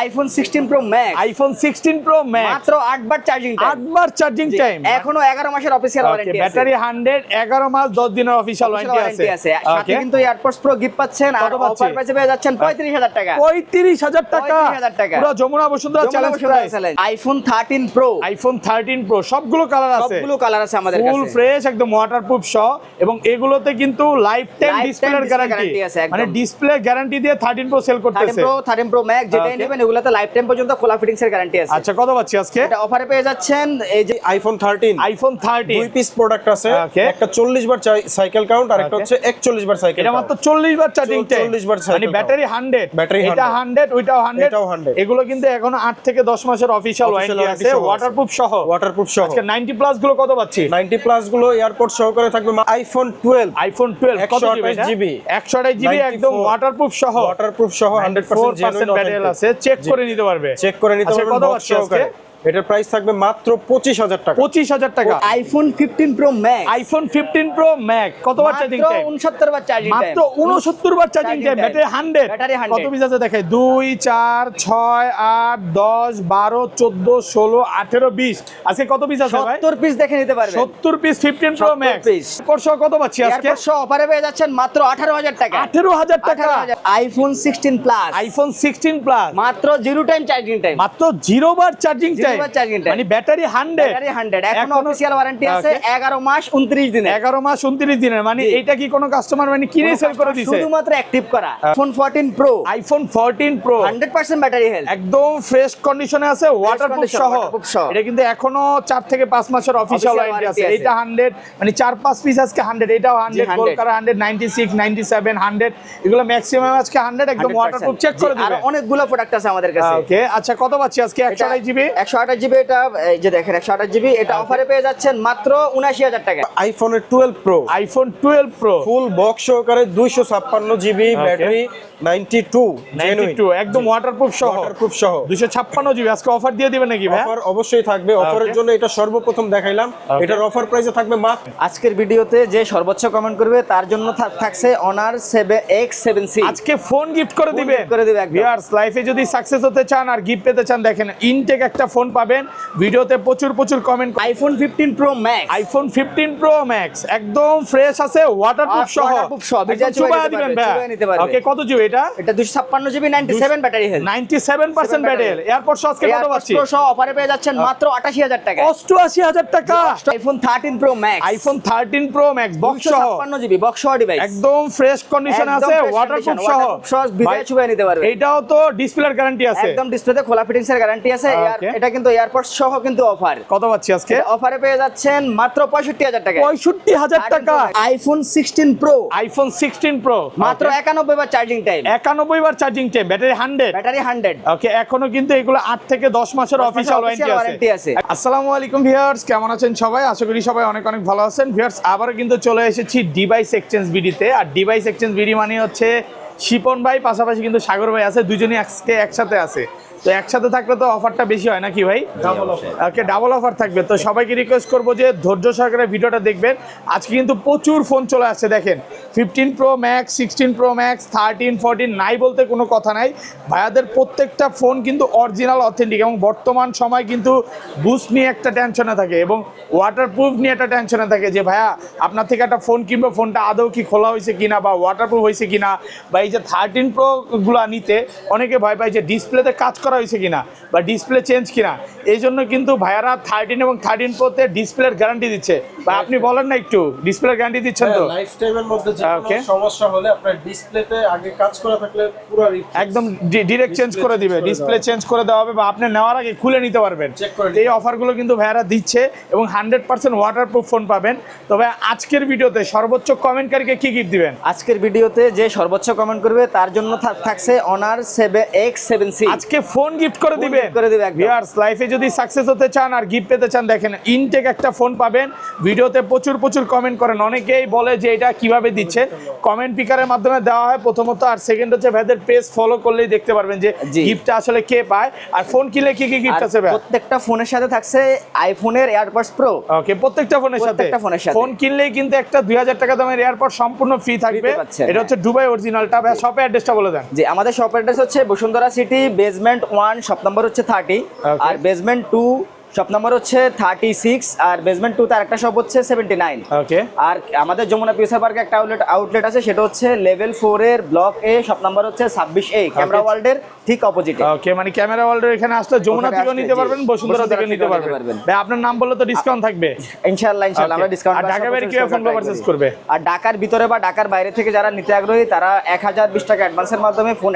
IPhone sixteen pro max iPhone sixteen pro max মাত্র আটবার charging আটবার চার্জিং টাইম এখনও এগারো মাসের অফিসিয়াল ওয়ারেন্টি ব্যাটারি হান্ড্রেড এগারো মাস দশ দিনের অফিসিয়াল ওয়ারেন্টি আছে। আছে। সাথে কিন্তু এয়ারপোর্টস প্রো গিফট পাচ্ছেন। আর অফার প্রাইসে পেয়ে যাচ্ছেন পঁয়ত্রিশ হাজার টাকা। পঁয়ত্রিশ হাজার টাকা। 35,000 টাকা। পুরো Jamuna Bashundhara challenge price iPhone thirteen pro iPhone thirteen pro সবগুলো কালার আছে। সবগুলো কালার আছে আমাদের ফুল ফ্রেশ একদম ওয়াটারপ্রুফ সহ। এবং এগুলোতে কিন্তু লাইফ টাইম ডিসপ্লের গ্যারান্টি আছে মানে ডিসপ্লে গ্যারান্টি দিয়ে থার্টিন প্রো সেল করতেছে। Pro thirteen pro max Okay. নেবেন এগুলোতে লাইফ টাইম পর্যন্ত খোলা ফিটিংস এর গ্যারান্টি আছে। আচ্ছা কত পাচ্ছি আজকে? এটা অফারে পেয়ে যাচ্ছেন এই যে আইফোন থার্টিন আইফোন থার্টি দুই পিস প্রোডাক্ট আছে একটা চল্লিশ বার সাইকেল কাউন্ট আর একটা হচ্ছে একচল্লিশ বার সাইকেল এটা মাত্র চল্লিশ বার চার্জিং টাইম 40 বার মানে। ব্যাটারি হান্ড্রেড Battery এটা 100 হান্ড্রেড ওইটাও হান্ড্রেড এটাও 100 এগুলো কিন্তু এখনও আট থেকে দশ মাসের অফিসিয়াল Official ওয়ারেন্টি আছে। ওয়াটারপ্রুফ সহ। ওয়াটারপ্রুফ সহ। আজকে নাইনটি প্লাসগুলো কত পাচ্ছি? নাইনটি প্লাসগুলো এয়ারপোর্ট সহকারে থাকবে আইফোন টুয়েলভ আইফোন টুয়েলভ কত জিবি GB একশো আঠাশ জিবি একদম ওয়াটারপ্রুফ সহ। ওয়াটারপ্রুফ সহ hundred four percent percent battery আছে। চেক করে নিতে পারবে। চেক করে নিতে পারবে পারবেন কত পাচ্ছি আজকে? এটার প্রাইস থাকবে মাত্র পঁচিশ হাজার টাকা। পঁচিশ হাজার টাকা। IPhone fifteen pro max iPhone fifteen pro mac কতবার চার্জিং টাইম উনসত্তর বার চার্জিং মাত্র উনসত্তর বার চার্জিং টাইম ব্যাটারি হান্ড্রেড কত পিস আছে দেখে দুই চার ছয় আট দশ বারো চোদ্দ ষোলো আঠেরো বিশ। আজকে কত পিস আছে সত্তর পিস দেখে নিতে পারবেন। সত্তর পিস ফিফটিন প্রো 70 ম্যাক্স কত পাচ্ছি আজকে? অফারে পেয়ে যাচ্ছেন মাত্র আঠারো হাজার টাকা। আঠেরো হাজার টাকা। IPhone sixteen plus iPhone sixteen plus মাত্র জিরো টাইম চার্জিং টাইম মাত্র জিরো বার চার্জিং টাইম। মানে ব্যাটারি হান্ড্রেড। Battery hundred. এখনও এখনো- ওয়ারেন্টি আছে মাস মাস দিনের। মানে জি। কি কোনো কাস্টমার মানে কিনে সেল করে দিছে? শুধুমাত্র অ্যাক্টিভ করা। IPhone fourteen pro iPhone fourteen pro hundred percent battery health একদম ফ্রেশ কন্ডিশনে আছে ওয়াটারপ্রুফ সহ। এটা কিন্তু এখনও চার থেকে পাঁচ মাসের অফিসিয়াল ওয়ারেন্টি আছে। এটা হান্ড্রেড মানে পিস আজকে এটাও 100 হান্ড্রেড এগুলো ম্যাক্সিমাম আজকে হান্ড্রেড একদম ওয়াটারপ্রুফ চেক করে আর অনেকগুলো প্রোডাক্ট আছে আমাদের কাছে। ওকে আচ্ছা কত পাচ্ছি আজকে? একশো আড়াই জিবি একশো আঠাশ জিবি এটা এই যে দেখেন একশো আঠাশ জিবি এটা অফারে পেয়ে যাচ্ছেন মাত্র উনাশি হাজার টাকা আইফোনের twelve pro iPhone twelve pro full box সহকারে দুইশো ছাপ্পান্ন GB battery ninety two two একদম ওয়াটারপ্রুফ সহ। ওয়াটারপ্রুফ সহ। দুশো ছাপ্পান্ন জিবি আজকে অফার দিয়ে দিবে নাকি অফার অবশ্যই থাকবে। অফারের জন্য এটা সর্বপ্রথম দেখাইলাম। এটার অফার প্রাইসে থাকবে মাত্র আজকের ভিডিওতে যে সর্বোচ্চ কমেন্ট করবে তার জন্য থাকছে Honor seven X seven C আজকে ফোন গিফট করে দিবেন। করে দিবে। ভিউয়ার্স লাইফে যদি সাকসেস হতে চান আর গিফট পেতে চান দেখেন ইনটেক একটা ফোন পাবেন। ভিডিওতে প্রচুর প্রচুর comment iPhone fifteen pro max iPhone fifteen pro max একদম ফ্রেশ আছে ওয়াটারপ্রুফ সহ। ওকে কত জিবি এটা? এটা দুশো ছাপ্পান্ন GB ninety seven battery health 97% battery airport সহ আজকে কত পাচ্ছি? সহ অফারে পেয়ে যাচ্ছেন মাত্র আটাশি হাজার টাকা। অষ্টআশি হাজার টাকা। IPhone thirteen pro max iPhone thirteen pro max box সহ। ছাপ্পান্ন জিবি বক্স সহ ডিভাইস একদম ফ্রেশ কন্ডিশন আছে ওয়াটারপ্রুফ সহ। চুবাই নিতে পারবে। এইটাও তো ডিসপ্লের গ্যারান্টি আছে। একদম ডিসপ্লেতে খোলা ফিটিংস এর গ্যারান্টি আছে. এটা কিন্তু এয়ারপোর্ট সহ কিন্তু অফার কত পাচ্ছি আজকে? অফারে পেয়ে যাচ্ছেন মাত্র পঁয়ষট্টি হাজার টাকা পঁয়ষট্টি হাজার টাকা। IPhone sixteen pro iPhone sixteen pro মাত্র একানব্বই বার চার্জিং টাইম একানব্বই বার charging time battery hundred battery hundred okay এখনও কিন্তু এগুলো আট থেকে দশ মাসের অফিসিয়াল ওয়ারেন্টি আছে। আছে। আসসালামু আলাইকুম ভিউয়ার্স কেমন আছেন সবাই? আশা করি সবাই অনেক অনেক ভালো আছেন। ভিউয়ার্স আবারও কিন্তু চলে এসেছি ডিভাইস এক্সচেঞ্জ বিডিতে। আর ডিভাইস এক্সচেঞ্জ বিডি মানে হচ্ছে শিপন ভাই পাশাপাশি কিন্তু সাগর ভাই আছে। দুজনই আজকে একসাথে আছে। তো একসাথে থাকলে তো অফারটা বেশি হয় নাকি ভাই? Double offer okay double offer থাকবে। তো সবাইকে রিকোয়েস্ট করব যে ধৈর্য সহকারে ভিডিওটা দেখবেন। আজকে কিন্তু প্রচুর ফোন চলে আসছে দেখেন। Fifteen pro max sixteen pro max thirteen fourteen নাই বলতে কোনো কথা নাই। ভাইয়াদের প্রত্যেকটা ফোন কিন্তু অরিজিনাল অথেন্টিক এবং বর্তমান সময় কিন্তু বুস্ট নিয়ে একটা টেনশনে থাকে এবং ওয়াটারপ্রুফ নিয়ে একটা টেনশনে থাকে যে ভাইয়া আপনার থেকে একটা ফোন কিনবো ফোনটা আদৌ কি খোলা হয়েছে কিনা বা ওয়াটারপ্রুফ হয়েছে কিনা? বা এই যে থার্টিন প্রো গুলা নিতে অনেকে ভয় পায় যে ডিসপ্লেতে কাজ করা হয়েছে কিনা বা ডিসপ্লে চেঞ্জ কিনা এই জন্য কিন্তু ভাইয়ারা থার্টিন এবং থার্টিন প্রোতে ডিসপ্লের গ্যারান্টি দিচ্ছে। বা আপনি বলেন না একটু ডিসপ্লের গ্যারান্টি দিচ্ছেন তো? লাইফ টাইমের মধ্যে যে কোনো সমস্যা হলে আপনার ডিসপ্লেতে আগে কাজ করা থাকলে পুরো একদম ডিরেক্ট চেঞ্জ করে দিবে ডিসপ্লে চেঞ্জ করে দেওয়া হবে বা আপনি নেওয়ার আগে খুলে নিতে পারবেন। করে তো এই অফারগুলো কিন্তু ভাইয়ারা দিচ্ছে এবং হান্ড্রেড পার্সেন্ট ওয়াটারপ্রুফ ফোন পাবেন। তবে আজকের ভিডিওতে সর্বোচ্চ কমেন্টকারীকে কি গিফট দিবেন? আজকের ভিডিওতে যে সর্বোচ্চ কমেন্ট করবে তার জন্য থাক- থাকছে Honor seven X seven C আজকে ফোন গিফট করে দিবেন। করে দিবে একদম। ভিউয়ার্স লাইফে যদি সাকসেস হতে চান আর গিফট পেতে চান দেখেন ইনটেক একটা ফোন পাবেন। ভিডিওতে প্রচুর প্রচুর কমেন্ট করেন। অনেকেই বলে যে এটা কীভাবে দিচ্ছেন কমেন্ট পিকারের মাধ্যমে দেওয়া হয়। প্রথমত আর সেকেন্ড হচ্ছে ভাইদের পেজ ফলো করলেই দেখতে পারবেন যে জি। গিফটটা আসলে কে পায়। আর ফোন কিনলে কি কি গিফট আছে ভাই প্রত্যেকটা ফোনের সাথে থাকছে আইফোনের এয়ারপডস প্রো ওকে প্রত্যেকটা ফোনের সাথে। প্রত্যেকটা ফোনের সাথে। ফোন কিনলেই কিন্তু একটা দুই হাজার টাকা দামের এয়ারপড সম্পূর্ণ ফ্রি থাকবে। এটা হচ্ছে দুবাই অরিজিনালটা ভাই শপে অ্যাড্রেসটা বলে দেন। যে আমাদের শপ অ্যাড্রেস হচ্ছে Bashundhara city basement one shop number হচ্ছে থার্টি আর বেসমেন্ট টু শপ নাম্বার হচ্ছে থার্টি সিক্স আর বেসমেন্ট টু তার একটা শপ হচ্ছে সেভেন্টি নাইন ওকে আর আমাদের যমুনা পিউসার পার্কে একটা আউটলেট আউটলেট আছে সেটা হচ্ছে লেভেল ফোর এর ব্লক এ শপ নাম্বার হচ্ছে ছাব্বিশ এ ক্যামেরা ওয়ার্ল্ডের ঠিক অপোজিটে ওকে মানে ক্যামেরা ওয়ার্ল্ডের এখানে আসলে যমুনা থেকেও নিতে পারবেন বসুন্ধরা থেকে নিতে থেকেও নিতে পারবেন। পারবেন। ভাই আপনার নাম বললে তো ডিসকাউন্ট থাকবে। ইনশাআল্লাহ ইনশাআল্লাহ আমরা ডিসকাউন্ট আর ঢাকা বাইরে কীভাবে ফোন পারচেজ করবে? আর ঢাকার ভিতরে বা ঢাকার বাইরে থেকে যারা নিতে আগ্রহী তারা এক হাজার বিশ টাকা অ্যাডভান্সের মাধ্যমে ফোন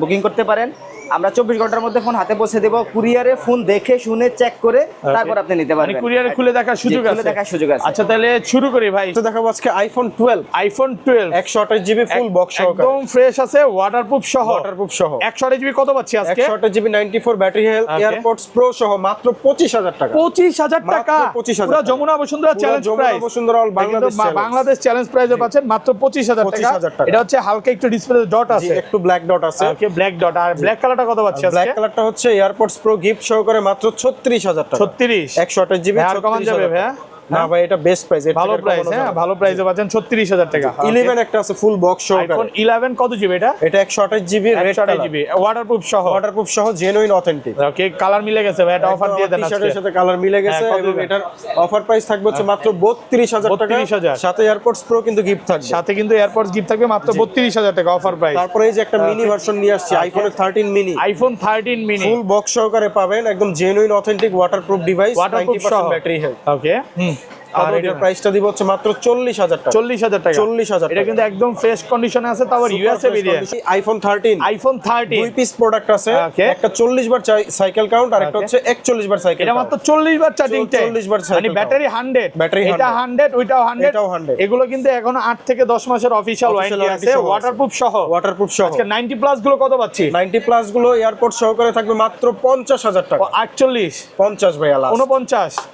বুকিং করতে পারেন। আমরা চব্বিশ ঘণ্টার মধ্যে ফোন হাতে পৌঁছে দেবো। কুরিয়ারে ফোন দেখে শুনে চেক করে তারপর আপনি নিতে মানে পারবেন কুরিয়ারে খুলে দেখার সুযোগ আছে। দেখার সুযোগ আছে। আচ্ছা তাহলে শুরু করি ভাই। তো দেখাবো আজকে আইফোন টুয়েলভ আইফোন টুয়েলভ একশো আঠাশ জিবি ফুল বক্স একদম ফ্রেশ আছে ওয়াটারপ্রুফ সহ। ওয়াটারপ্রুফ সহ। একশো আঠাশ জিবি কত পাচ্ছি আজকে? একশো আঠাশ GB ninety four battery health. Airports pro সহ মাত্র পঁচিশ হাজার টাকা। পঁচিশ হাজার মাত্র টাকা। 25,000 পুরো টাকা। Jamuna Bashundhara challenge Jamuna price Bashundhara all Bangladesh. Bangladesh challenge প্রাইসে পাচ্ছেন মাত্র পঁচিশ হাজার টাকা। 25,000 টাকা। এটা হচ্ছে হালকা একটু ডিসপ্লে ডট আছে। একটু ব্ল্যাক ডট আছে। ওকে ব্ল্যাক ডট আর ব্ল্যাক কালারটা কত পাচ্ছি ব্ল্যাক কালারটা হচ্ছে এয়ারপোর্টস প্রো গিফট সহকারে মাত্র ছত্রিশ হাজার টাকা। ছত্রিশ। একশো আঠাশ জিবি আর কমান যাবে ভাইয়া না ভাই এটা বেস্ট প্রাইস ভালো প্রাইস হ্যাঁ ভালো প্রাইসে পাচ্ছেন ছত্রিশ হাজার টাকা। ইলেভেন একটা আছে ফুল বক্স আইফোন সহকারে ইলেভেন কত জিবি এটা? এটা একশো আঠাশ জিবি রেড আঠাশ জিবি ওয়াটারপ্রুফ সহ। ওয়াটারপ্রুফ সহ জেনুইন অথেন্টিক ওকে কালার মিলে গেছে ভাই এটা অফার দিয়ে দেন আজকে। টি-শার্টের সাথে কালার মিলে গেছে হ্যাঁ, এবং এটার অফার প্রাইস থাকবে হচ্ছে মাত্র বত্রিশ হাজার টাকা। 32,000 সাথে এয়ারপোর্টস প্রো কিন্তু গিফট থাকবে। সাথে কিন্তু এয়ারপোর্টস গিফট থাকবে মাত্র বত্রিশ হাজার টাকা অফার প্রাইস তারপরে এই যে একটা মিনি ভার্সন নিয়ে আসছি আইফোনের thirteen mini iPhone thirteen mini full box সহকারে পাবেন একদম genuine authentic waterproof device waterproof ninety সহ। Percent battery health okay hmm. আর এটার প্রাইসটা দিব হচ্ছে মাত্র চল্লিশ হাজার টাকা। চল্লিশ হাজার টাকা। 40,000 এটা কিন্তু একদম ফ্রেশ কন্ডিশনে আছে তারপর USA variant iPhone thirteen iPhone thirty দুই পিস প্রোডাক্ট আছে. একটা চল্লিশ বার সাইকেল কাউন্ট আর একটা হচ্ছে একচল্লিশ বার সাইকেল এটা মাত্র চল্লিশ বার চার্জিং টাইম 40 বার মানে ব্যাটারি হান্ড্রেড Battery এটা 100 ওইটাও হান্ড্রেড এটাও 100 এগুলো কিন্তু এখনও আট থেকে দশ মাসের অফিসিয়াল Official ওয়ারেন্টি আছে। ওয়াটারপ্রুফ সহ। ওয়াটারপ্রুফ সহ। আজকে প্লাসগুলো কত পাচ্ছি? নাইনটি প্লাসগুলো এয়ারপোর্ট সহকারে থাকবে মাত্র পঞ্চাশ হাজার টাকা। আটচল্লিশ। পঞ্চাশ ভাইয়া লাস্ট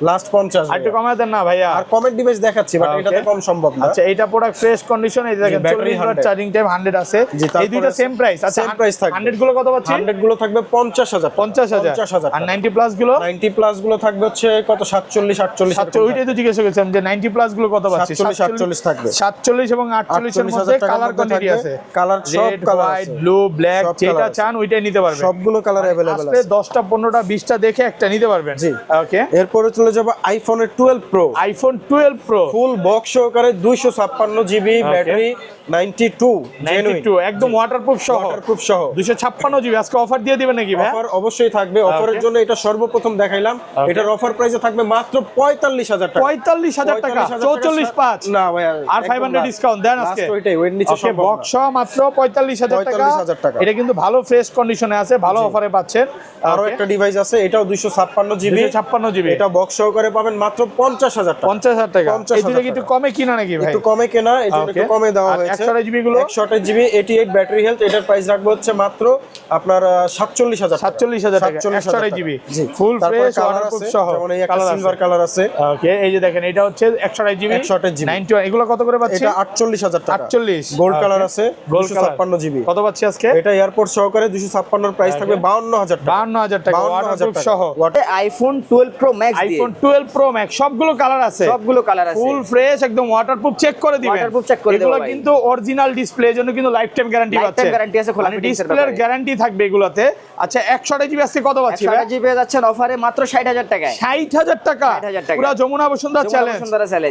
লাস্ট পঞ্চাশ আর একটু কমায় দেন না ভাইয়া। আর কমেন্ট ডিভাইস দেখাচ্ছি বাট এটাতে কম সম্ভব না। আচ্ছা এটা প্রোডাক্ট ফ্রেশ কন্ডিশন এই দেখেন 40 ওয়াট চার্জিং টাইম 100 আছে। এই দুইটা সেম প্রাইস আচ্ছা same price থাকবে। 100 গুলো কত পাচ্ছি? হান্ড্রেডগুলো থাকবে পঞ্চাশ হাজার 50000 আর 90 প্লাসগুলো? নাইনটি প্লাসগুলো থাকবে হচ্ছে কত? সাতচল্লিশ আটচল্লিশ সাতচল্লিশ ওইটাই তো জিজ্ঞেস করেছিলাম যে 90 প্লাসগুলো কত পাচ্ছি? 47, 48 থাকবে। 47 এবং 48 এর মধ্যে কালার কোয়ান্টিটি আছে। Colour সব colour হোয়াইট ব্লু ব্ল্যাক যেটা চান ওইটাই নিতে পারবেন। সবগুলো কালার অ্যাভেলেবেল আসলে আছে। 10টা 15টা 20টা দেখে একটা নিতে পারবেন। জি। ওকে এরপরে চলে যাব আইফোনের twelve pro iPhone 12 pro full box সহকারে দুইশো ছাপ্পান্ন জিবি ব্যাটারি নাইনটি টু 92 একদম ওয়াটারপ্রুফ সহ। ওয়াটারপ্রুফ সহ। 256 জিবি আজকে অফার দিয়ে দিবেন নাকি ভাই? অফার অবশ্যই থাকবে। অফারের জন্য এটা সর্বপ্রথম দেখাইলাম। এটার অফার প্রাইসে থাকবে মাত্র পঁয়তাল্লিশ হাজার টাকা। 45000 টাকা। 45,000 চৌচল্লিশ পাঁচ। না ভাই আর 500 ডিসকাউন্ট দেন আজকে। ওইটাই ওই নিচে ওকে বক্স। মাত্র 45000 টাকা। 45,000 টাকা। এটা কিন্তু ভালো ফ্রেশ কন্ডিশনে আছে ভালো অফারে পাচ্ছেন। আরও একটা ডিভাইস আছে এটাও দুইশো ছাপ্পান্ন জিবি 256 জিবি এটা বক্স সহকারে পাবেন মাত্র পঞ্চাশ হাজার টাকা। 50000 টাকা 50,000 এই দুটো একটু কমে কিনা নাকি ভাই? একটু কমে কেনা জন্য একটু কমে দেওয়া হয়েছে। 128 জিবি গুলো? একশো আঠাশ জিবি এটি এইট ব্যাটারি হেলথ এটার প্রাইস রাখব হচ্ছে মাত্র আপনার সাতচল্লিশ হাজার 47000 টাকা 128 জিবি ফুল ফ্রেশ ওয়াটারপ্রুফ সহ যেমন এই একটা সিলভার কালার আছে। ওকে এই যে দেখেন এটা হচ্ছে 128 জিবি 128 জিবি। 91 এগুলো কত করে পাচ্ছি? এটা আটচল্লিশ হাজার টাকা। 48 গোল্ড কালার আছে গোল্ড ছাপ্পান্ন জিবি। কত পাচ্ছি আজকে? এটা এয়ারপোর্ট সহকারে দুশো ছাপ্পান্নর প্রাইস থাকবে বাউন্ন হাজার টাকা। 52000 টাকা ওয়াটারপ্রুফ সহ। IPhone twelve pro max iPhone 12 pro max সবগুলো কালার আছে। সবগুলো কালার আছে। ফুল ফ্রেশ একদম ওয়াটারপ্রুফ চেক করে দিবেন। Waterproof check করে এগুলো কিন্তু অরিজিনাল ডিসপ্লে জন্য কিন্তু লাইফ টাইম গ্যারান্টি পাচ্ছেন guarantee আছে খোলা মানে ডিসপ্লের গ্যারান্টি থাকবে এগুলোতে। আচ্ছা 100 জিবি আজকে কত পাচ্ছি জিবি যাচ্ছেন অফারে মাত্র ষাট হাজার টাকায়। 60000 টাকা? 60,000 টাকা। পুরো যমুনা বসুন্ধরা চ্যালেঞ্জ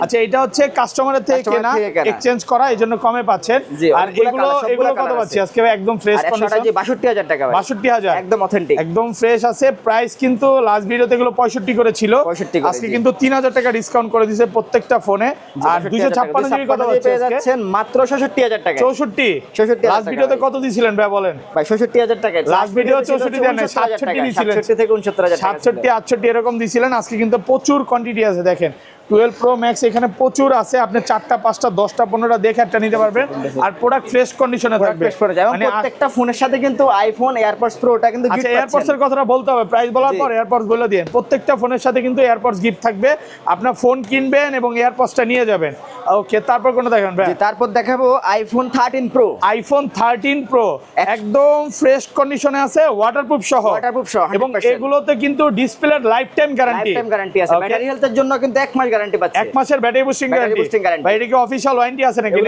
আচ্ছা এটা হচ্ছে কাস্টমারের থেকে কেনা এক্সচেঞ্জ করা এজন্য কমে পাচ্ছেন। আর এগুলো এগুলো কত পাচ্ছি? আজকে একদম ফ্রেশ কন্ডিশন বাষট্টি হাজার টাকা ভাই। 62000 একদম অথেন্টিক একদম ফ্রেশ আছে। প্রাইস কিন্তু লাস্ট ভিডিওতে এগুলো পঁয়ষট্টি করে ছিল আজকে কিন্তু তিন হাজার টাকা ডিসকাউন্ট করে দিছে প্রত্যেকটা ফোনে আর দুইশো ছাপ্পান্ন জিবি কত পাচ্ছে পেয়ে যাচ্ছেন মাত্র ষষট্টি হাজার টাকা চৌষট্টি? 64,000 লাস্ট ভিডিওতে কত দিয়েছিলেন ভাই বলেন? ভাই ষষট্টি হাজার টাকা Last video 64 দেন 67 দিয়েছিলেন। সাতষট্টি থেকে উনসত্তর হাজার সাতষট্টি আটষট্টি এরকম দিয়েছিলেন আজকে কিন্তু প্রচুর কোয়ান্টিটি আছে দেখেন। টুয়েলভ প্রো ম্যাক্স এখানে প্রচুর আছে। আপনি চারটা পাঁচটা দশটা পনেরোটা দেখে একটা নিতে পারবেন। আর প্রোডাক্ট ফ্রেশ কন্ডিশনে থাকবে। মানে প্রত্যেকটা ফোনের সাথে কিন্তু আইফোন এয়ারপডস প্রো ওটা কিন্তু আচ্ছা এয়ারপডস এর কথাটা বলতে হবে। প্রাইস বলার পর এয়ারপডস বলে দিন প্রত্যেকটা ফোনের সাথে কিন্তু এয়ারপডস গিফট থাকবে। আপনার ফোন কিনবেন এবং এয়ারপডসটা নিয়ে যাবেন। ওকে তারপর কোনটা দেখেন ভাই তারপর দেখাবো iPhone thirteen pro iPhone thirteen pro একদম ফ্রেশ কন্ডিশনে আছে ওয়াটারপ্রুফ সহ। Waterproof সহ, এবং এগুলোতে কিন্তু ডিসপ্লের lifetime guarantee lifetime guarantee আছে ব্যাটারি হেলথের জন্য কিন্তু এক মাস গ্যারান্টি পাচ্ছে। এক মাসের ব্যাটারি বুস্টিং Battery গ্যারান্টি। ভাই এটা কি অফিশিয়াল ওয়ারেন্টি আছে নাকি?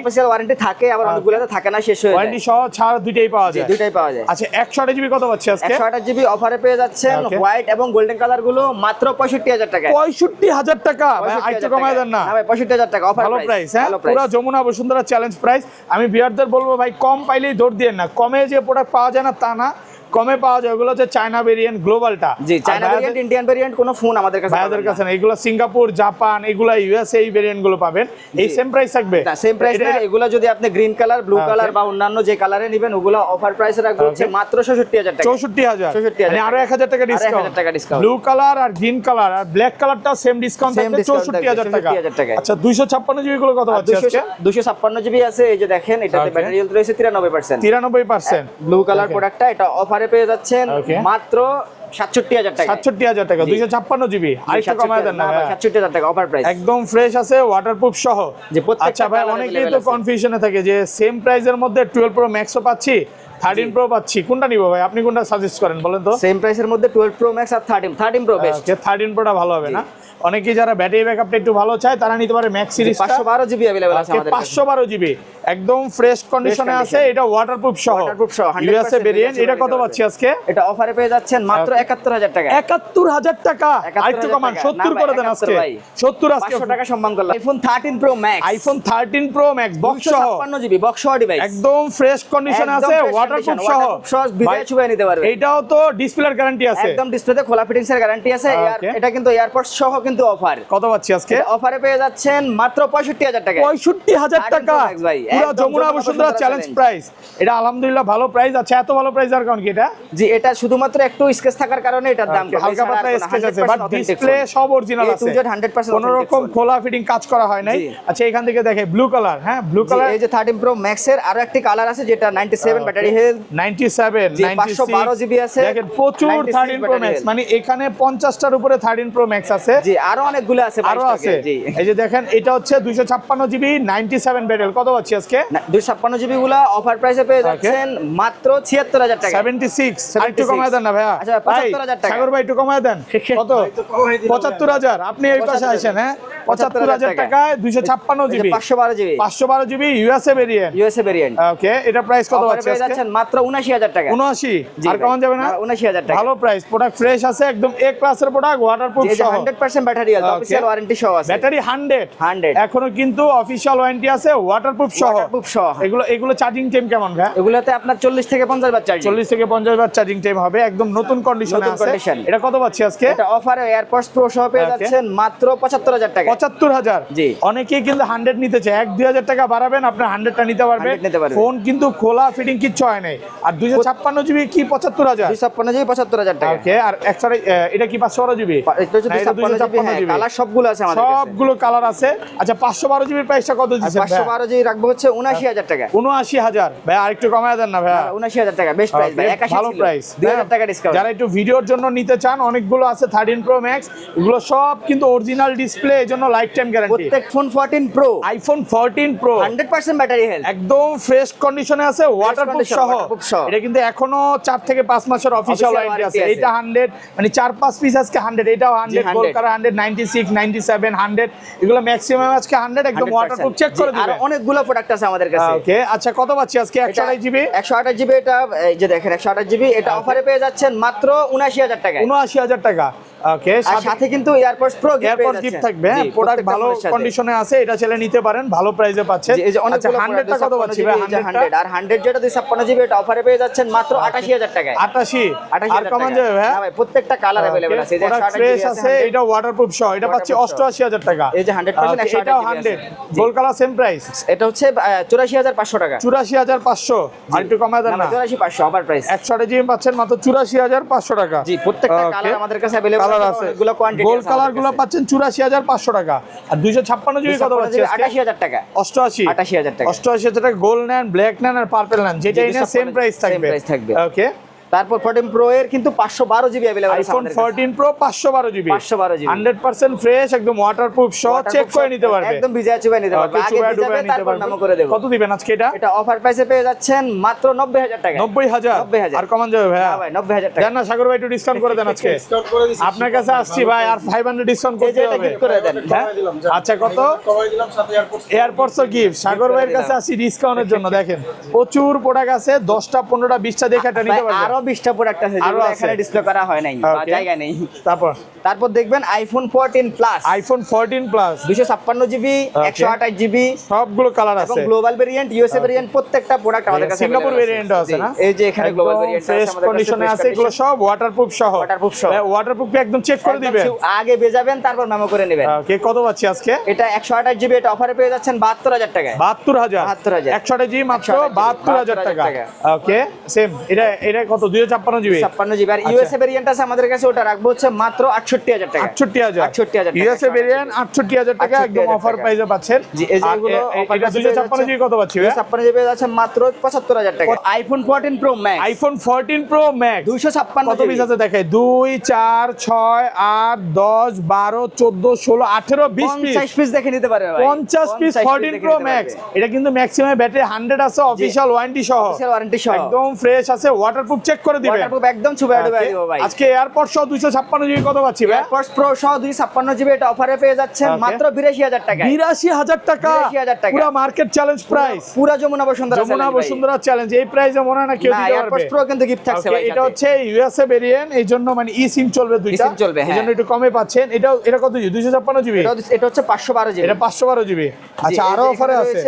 অফিসিয়াল ওয়ারেন্টি থাকে আবার অনেকগুলোতে থাকে না শেষ হয়ে যায়। ওয়ারেন্টি সহ ছাড় দুইটাই পাওয়া যায়। দুইটাই পাওয়া যায়। আচ্ছা জিবি কত পাচ্ছে আজকে? একশো আঠাশ জিবি অফারে পেয়ে যাচ্ছেন হোয়াইট এবং গোল্ডেন কালারগুলো মাত্র পঁয়ষট্টি হাজার টাকা পঁয়ষট্টি হাজার টাকা? ভাই আরেকটু কমায় দেন না। ভাই পঁয়ষট্টি হাজার টাকা অফার ভালো প্রাইস হ্যাঁ? পুরো যমুনা বসুন্ধরা চ্যালেঞ্জ প্রাইস আমি বিয়ারদের বলব ভাই কম পাইলেই দৌড় দিয়ে না। কমে যে প্রোডাক্ট পাওয়া যায় না তা না। কমে পাওয়া যায় ওগুলো হচ্ছে চায়না ভেরিয়েন্ট গ্লোবালটা জি চায়না ভেরিয়েন্ট ইন্ডিয়ান ভেরিয়েন্ট কোনো ফোন আমাদের কাছে ভাইয়াদের কাছে না এগুলো সিঙ্গাপুর জাপান এগুলো ইউএসএ এই ভেরিয়েন্টগুলো পাবেন। এই সেম প্রাইস থাকবে। সেম প্রাইস না এগুলো যদি আপনি গ্রিন কালার ব্লু কালার বা অন্যান্য যে কালারে নেবেন ওগুলো অফার প্রাইসে রাখব হচ্ছে মাত্র 67000 টাকা। চৌষট্টি হাজার। 64,000 মানে আরও এক হাজার টাকা আরও 1000 ডিসকাউন্ট টাকা discount। ব্লু কালার আর গ্রিন কালার আর ব্ল্যাক কালারটাও সেম ডিসকাউন্ট থাকবে discount চৌষট্টি হাজার থাকবে, টাকা আচ্ছা দুইশো ছাপ্পান্ন জিবি গুলো কত দুশো ছাপ্পান্ন জিবি আছে এই যে দেখেন এটাতে ব্যাটারি হেলথ রয়েছে তিরানব্বই পার্সেন্ট তিরানব্বই পার্সেন্ট ব্লু কালার. প্রোডাক্টটা এটা অফারে পেয়ে যাচ্ছেন মাত্র সাতষট্টি হাজার টাকা সাতষট্টি হাজার টাকা দুইশো ছাপ্পান্ন জিবি। আরেকটু কমায় দেন না সাতষট্টি হাজার টাকা অফার প্রাইস একদম ফ্রেশ আছে ওয়াটারপ্রুফ সহ। আচ্ছা ভাই অনেকেই তো কনফিউশনে থাকে যে সেম মধ্যে টুয়েলভ প্রো ম্যাক্সও পাচ্ছি থার্টিন প্রো পাচ্ছি। কোনটা নিবো ভাই? আপনি কোনটা সাজেস্ট করেন বলেন তো। সেম প্রাইসের মধ্যে টুয়েলভ প্রো ম্যাক্স আর thirteen thirteen pro best thirteen প্রোটা ভালো হবে না? অনেকেই যারা ব্যাটারি ব্যাকআপটা একটু ভালো চায় তারা নিতে পারে ম্যাক্স সিরিজ পাঁচশো বারো জিবি অ্যাভেলেবল আছে আমাদের কাছে। পাঁচশো বারো জিবি একদম ফ্রেশ কন্ডিশনে আছে এটা ওয়াটারপ্রুফ সহ। Waterproof সহ, 100% ইউএসএ ভেরিয়েন্ট এটা কত পাচ্ছি আজকে? এটা অফারে পেয়ে যাচ্ছেন মাত্র Okay. একাত্তর হাজার টাকা। একাত্তর হাজার টাকা। 71,000 আরেকটু কমান টাকা। সত্তর না ভাই, করে দেন আজকে। ভাই। সত্তর আজকে। পাঁচশো টাকা সম্মান করলাম। IPhone thirteen pro max iPhone thirteen pro max box সহ। ছাপ্পান্ন জিবি বক্স ডিভাইস একদম ফ্রেশ কন্ডিশনে আছে ওয়াটারপ্রুফ সহ। বিদায় ছুঁয়ে নিতে পারবে এইটাও তো ডিসপ্লের গ্যারান্টি আছে। একদম ডিসপ্লেতে খোলা ফিটিংস এর গ্যারান্টি আছে এটা কিন্তু এয়ারপোর্ট সহ কিন্তু অফার কত পাচ্ছি আজকে? অফারে পেয়ে যাচ্ছেন মাত্র পঁয়ষট্টি হাজার টাকা পঁয়ষট্টি হাজার টাকা। পুরো যমুনা বসুন্ধরা চ্যালেঞ্জ প্রাইস এটা আলহামদুলিল্লাহ ভালো প্রাইস আছে। এত ভালো প্রাইস আর কারণ কি এটা? জি এটা শুধুমাত্র একটু স্কেচ থাকার কারণে এটার দাম হালকা পাতলা স্কেচ আছে বাট ডিসপ্লে সব অরিজিনাল আছে। হান্ড্রেড পার্সেন্ট কোন রকম খোলা ফিটিং কাজ করা হয় নাই। আচ্ছা এখান থেকে দেখে ব্লু কালার হ্যাঁ ব্লু কালার এই যে থার্টিন প্রো ম্যাক্স এর আরও একটি কালার আছে যেটা নাইনটি সেভেন ব্যাটারি হেলথ 97 জি, 96 512 GB আছে, দেখেন প্রচুর 96 13 প্রো ম্যাক্স মানে এখানে 50টার উপরে 13 প্রো ম্যাক্স আছে। জি আরও অনেকগুলো আছে আরও আছে। এই যে দেখেন এটা হচ্ছে 256 জিবি 97 ব্যারেল কত পাচ্ছি আজকে? দুই ছাপ্পান্ন জিবি গুলা অফার প্রাইসে পেয়ে যাচ্ছেন মাত্র ছিয়াত্তর হাজার টাকা। 76 সিক্স একটু কমায় দেন না ভাইয়া। আচ্ছা, 75,000 টাকা। সাগর ভাই একটু কমায় দেন। কত? 75000 আপনি এই পাশে 75,000 আসেন হ্যাঁ? 75,000 75000 টাকায় 256 জিবি। পাঁচশো বারো GB. 512 GB USA variant USA variant okay এটা প্রাইস কত অফারে পাচ্ছি পেয়ে আজকে? যাচ্ছেন মাত্র উনাশি হাজার টাকা। 79 জি আর ভাই। কমান যাবে না? না, 79,000 টাকা। ভালো প্রাইস প্রোডাক্ট ফ্রেশ আছে একদম এ ক্লাসের প্রোডাক্ট ওয়াটারপ্রুফ এই সহ। হান্ড্রেড পার্সেন্ট ব্যাটারি আছে অফিসিয়াল ওয়ারেন্টি সহ আছে। ব্যাটারি 100 100 এখনও কিন্তু অফিশিয়াল ওয়ারেন্টি আছে ওয়াটারপ্রুফ সহ। Waterproof সহ। এগুলো এগুলো চার্জিং টাইম কেমন ভাই? এগুলোতে আপনার চল্লিশ থেকে পঞ্চাশ বার চার্জ 40 থেকে 50 বার চার্জিং টাইম হবে একদম নতুন কন্ডিশনে আছে। এটা কত পাচ্ছি আজকে? এটা অফারে এয়ারপোর্টস প্রো সহ পেয়ে যাচ্ছেন মাত্র পঁচাত্তর হাজার টাকা পঁচাত্তর হাজার। অনেকেই কিন্তু হান্ড্রেড নিতে চায়। এক দুই হাজার টাকা বাড়াবেন আপনার হান্ড্রেডটা নিতে পারবেন 100 নিতে পারবে। ফোন কিন্তু খোলা ফিটিং কিচ্ছু হয় নাই। আর দুইশো ছাপ্পান্ন জিবি কি পঁচাত্তর হাজার? ছাপ্পান্ন জিবি পঁচাত্তর হাজার টাকা। ওকে আর একশো এটা কি পাঁচশো বারো জিবি হ্যাঁ কালার সবগুলো আছে সবগুলো কালার আছে। আচ্ছা পাঁচশো বারো জিবির প্রাইসটা কত দিচ্ছেন পাঁচশো বারো জিবি রাখব হচ্ছে উনাশি হাজার টাকা। উনআশি হাজার। ভাই আরেকটু কমায় দেন না ভাইয়া। উনাশি হাজার টাকা বেশ প্রাইস ভাই ভালো প্রাইস দুই হাজার টাকা ডিসকাউন্ট যারা একটু ভিডিওর জন্য নিতে চান অনেকগুলো আছে থার্টিন প্রো ম্যাক্স এগুলো সব কিন্তু অরিজিনাল ডিসপ্লে এই জন্য লাইফ টাইম গ্যারান্টি প্রত্যেক phone fourteen pro iPhone fourteen pro hundred percent battery health একদম ফ্রেশ কন্ডিশনে আছে ওয়াটারপ্রুফ সহ। এটা কিন্তু এখনও চার থেকে পাঁচ মাসের Official ওয়ারেন্টি আছে। এটা হান্ড্রেড মানে চার পাঁচ পিস আজকে হান্ড্রেড এটাও 100 গোল কারা hundred ninety six ninety seven hundred এগুলো ম্যাক্সিমাম আজকে হান্ড্রেড একদম ওয়াটারপ্রুফ চেক করে আর অনেকগুলো প্রোডাক্ট আছে আমাদের কাছে। ওকে আচ্ছা কত পাচ্ছি আজকে? একশো আড়াই জিবি একশো আঠাশ জিবি এটা এই যে দেখেন একশো আঠাশ জিবি এটা অফারে পেয়ে যাচ্ছেন মাত্র উনাশি হাজার টাকা উনআশি হাজার টাকা। ওকে সাথে কিন্তু এয়ারপোর্টস প্রো এয়ারপোর্ট গিফট থাকবে প্রোডাক্ট ভালো কন্ডিশনে আছে এটা ছেলে নিতে পারেন ভালো প্রাইসে পাচ্ছে। এই যে আচ্ছা অনেকগুলো হান্ড্রেডটা কত পাচ্ছি ভাই? হান্ড্রেড হান্ড্রেড আর হান্ড্রেড যেটা দুই ছাপ্পান্ন জিবি এটা অফারে পেয়ে যাচ্ছেন মাত্র আটাশি। হাজার টাকায়। আটাশি? আটাশি আর কমান যাবে ভাই? ভাই প্রত্যেকটা কালার অ্যাভেলেবল আছে। এই যে প্রোডাক্ট 128 ফ্রেশ আছে এটা ওয়াটারপ্রুফ সহ এটা পাচ্ছি Waterproof সহ। অষ্টআশি হাজার টাকা। এই যে 100% Okay, 128 এটাও GB আছে। Hundred gold colour same price এটা হচ্ছে চুরাশি হাজার পাঁচশো টাকা। চুরাশি হাজার পাঁচশো। আর একটু কমায় দেন না চুরাশি পাঁচশো অফার প্রাইস একশো আট জিবি পাচ্ছেন মাত্র চুরাশি হাজার পাঁচশো টাকা। জি প্রত্যেকটা কালার আমাদের কাছে অ্যাভেলেবল কালার আছে। আছে কোয়ান্টিটি গোল কালারগুলো পাচ্ছেন চুরাশি হাজার পাঁচশো টাকা। আর দুইশো ছাপ্পান্ন জিবি কত পাচ্ছেন আটাশি হাজার টাকা। অষ্টআশি। আটাশি হাজার টাকা। অষ্টআশি হাজার টাকা গোল নেন ব্ল্যাক নেন আর পার্পেল নেন যেটা এনে সেম প্রাইস থাকবে। ওকে তারপর ফোরটিন প্রো এর কিন্তু পাঁচশো বারো GB available iPhone fourteen pro পাঁচশো বারো GB 512 GB hundred percent fresh একদম ওয়াটারপ্রুফ সহ চেক করে নিতে পারবে। একদম ভিজা চুবাই নিতে পারবে। আগে ভিজাবে তারপর নাম করে দেবো। কত দিবেন আজকে এটা? এটা অফার প্রাইসে পেয়ে যাচ্ছেন মাত্র নব্বই হাজার টাকা নব্বই হাজার? 90,000 আর কমান যাবে ভাইয়া? ভাই নব্বই হাজার টাকা। দেন না সাগর ভাই একটু ডিসকাউন্ট করে দেন আজকে। Discount করে দিছি। আপনার কাছে আসছি ভাই আর ফাইভ হান্ড্রেড ডিসকাউন্ট এই যে করতে এটা হবে। gift করে দেন। হ্যাঁ? আচ্ছা কত? কমাই দিলাম, সাথে airpods এয়ারপোর্টস গিফট সাগর ভাইয়ের কাছে আসি ডিসকাউন্টের জন্য দেখেন। প্রচুর প্রোডাক্ট আছে দশটা পনেরোটা বিশটা দেখে একটা নিতে ভাই, পারবেন আরও বিশটা প্রোডাক্ট আছে যেগুলো এখানে ডিসপ্লে করা হয় নাই বা জায়গা নেই। তারপর? তারপর দেখবেন iPhone fourteen plus iPhone fourteen plus দুশো ছাপ্পান্ন জিবি Okay. একশো আঠাশ জিবি সবগুলো কালার এবং গ্লোবাল ভেরিয়েন্ট ইউএসএ ভেরিয়েন্ট প্রত্যেকটা প্রোডাক্ট আমাদের কাছে সিঙ্গাপুর ভেরিয়েন্ট আছে। না? এই যে এখানে গ্লোবাল ভেরিয়েন্ট ফ্রেশ কন্ডিশনে আছে এগুলো সব ওয়াটারপ্রুফ সহ। Waterproof সহ। ওয়াটারপ্রুফ একদম চেক করে দিবেন। আগে বেজাবেন তারপর মেমো করে নেবেন। ওকে কত পাচ্ছি আজকে? এটা একশো আঠাশ জিবি এটা অফারে পেয়ে যাচ্ছেন বাহাত্তর হাজার টাকায়। বাহাত্তর হাজার? 72,000 একশো জি মাত্র 128 হাজার টাকা 72,000 টাকা। ওকে সেম এটা এটা কত দুই ছাপ্পান্ন জিবি। ছাপ্পান্ন জিবি। আর। ইউএসএ ভেরিয়েন্ট আছে আমাদের কাছে ওটা রাখব হচ্ছে মাত্র আটষট্টি হাজার টাকা। আটষট্টি হাজার। 68,000 টাকা। ইউএসএ ভেরিয়েন্ট আটষট্টি হাজার টাকা একদম অফার প্রাইসে পাচ্ছেন। জি, এই যে আর এগুলো এ- এ- offer এটা price দুইশো ছাপ্পান্ন জিবি কত পাচ্ছি ছাপ্পান্ন জিবি আছে মাত্র পঁচাত্তর হাজার টাকা। IPhone fourteen pro max iPhone fourteen pro max দুইশো ছাপ্পান্ন কত পিস আছে দেখে দুই চার ছয় আট দশ বারো চোদ্দ ষোলো আঠেরো বিশ পিস পঞ্চাশ পিস দেখে নিতে পঞ্চাশ পিস 50 ফোরটিন প্রো ম্যাক্স এটা কিন্তু ম্যাক্সিমাম ব্যাটারি হান্ড্রেড আছে অফিসিয়াল ওয়ারেন্টি সহ। সহ। একদম ফ্রেশ আছে ওয়াটারপ্রুফ চেক করে দিবেন। একদম ডুবাই ভাই। আজকে এয়ারপোর্ট সহ দুইশো ছাপ্পান্ন জিবি কত পাচ্ছি ভাই? প্রো সহ দুই ছাপ্পান্ন জিবি এটা অফারে পেয়ে যাচ্ছেন মাত্র বিরাশি হাজার টাকা বিরাশি হাজার টাকা। 82,000 টাকা। পুরো মার্কেট চ্যালেঞ্জ প্রাইস পুরা যমুনা বসুন্ধরা যমুনা বসুন্ধরা চ্যালেঞ্জ এই প্রাইসে মনে হয় না কেউ দিতে পারবে। প্রো কিন্তু গিফট থাকছে ভাই এটা হচ্ছে ইউএসএ ভেরিয়েন্ট এই জন্য মানে ই সিম চলবে দুইটা। eSIM চলবে, এই হ্যাঁ। জন্য একটু কমে পাচ্ছেন। এটা এটা কত জিবি দুইশো ছাপ্পান্ন জিবি এটা হচ্ছে- এটা হচ্ছে পাঁচশো বারো জিবি এটা পাঁচশো বারো জিবি আচ্ছা আরও অফারে আছে?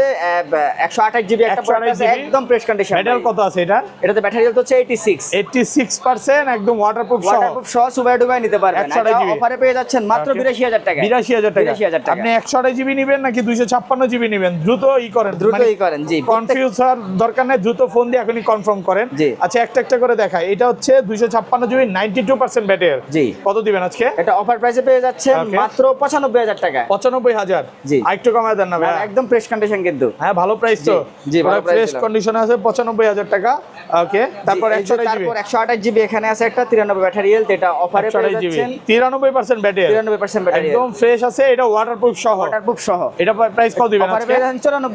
একশো আঠাশ জিবি একটা 128 প্রোডাক্ট একদম ফ্রেশ কন্ডিশন মেটাল কত আছে এটা এটাতে ব্যাটারি হেলথ হচ্ছে eighty six eighty six percent একদম ওয়াটারপ্রুফ সহ। ওয়াটারপ্রুফ সহ সুবাই ডুবাই নিতে পারবেন। অফারে পেয়ে যাচ্ছেন মাত্র Okay. বিরাশি হাজার টাকা। বিরাশি হাজার টাকা। বিরাশি হাজার টাকা। আপনি একশো আড়াই জিবি নিবেন নাকি দুইশো ছাপ্পান্ন জিবি নিবেন? দ্রুত ই করেন। মানে দ্রুতই করেন জি। কনফিউজ হওয়ার দরকার নেই দ্রুত ফোন দিয়ে এখনই কনফার্ম করেন। আচ্ছা একটা একটা করে দেখাই। এটা হচ্ছে দুইশো ছাপ্পান্ন GB ninety two percent battery জি। কত দিবেন আজকে? এটা অফার প্রাইসে পেয়ে যাচ্ছেন মাত্র পঁচানব্বই হাজার টাকা। পঁচানব্বই হাজার। জি। আরেকটু কমায় দেন না ভাই। একদম ফ্রেশ কন্ডিশন কিন্তু। হ্যাঁ ভালো প্রাইস তো। জি, ভালো দিলাম। কন্ডিশনে আছে টাকা। ওকে তারপর জি, এই একশো যে তারপর একশো আঠাশ জিবি এখানে আছে একটা তিরানব্বই ব্যাটারি হেলথ এটা অফারে পেয়ে যাচ্ছেন। তিরানব্বই পার্সেন্ট ব্যাটারি তিরানব্বই পার্সেন্ট ব্যাটারি একদম ফ্রেশ আছে এটা ওয়াটারপ্রুফ সহ। ওয়াটারপ্রুফ সহ। এটা প্রাইস কত দিবেন আজকে? পেয়ে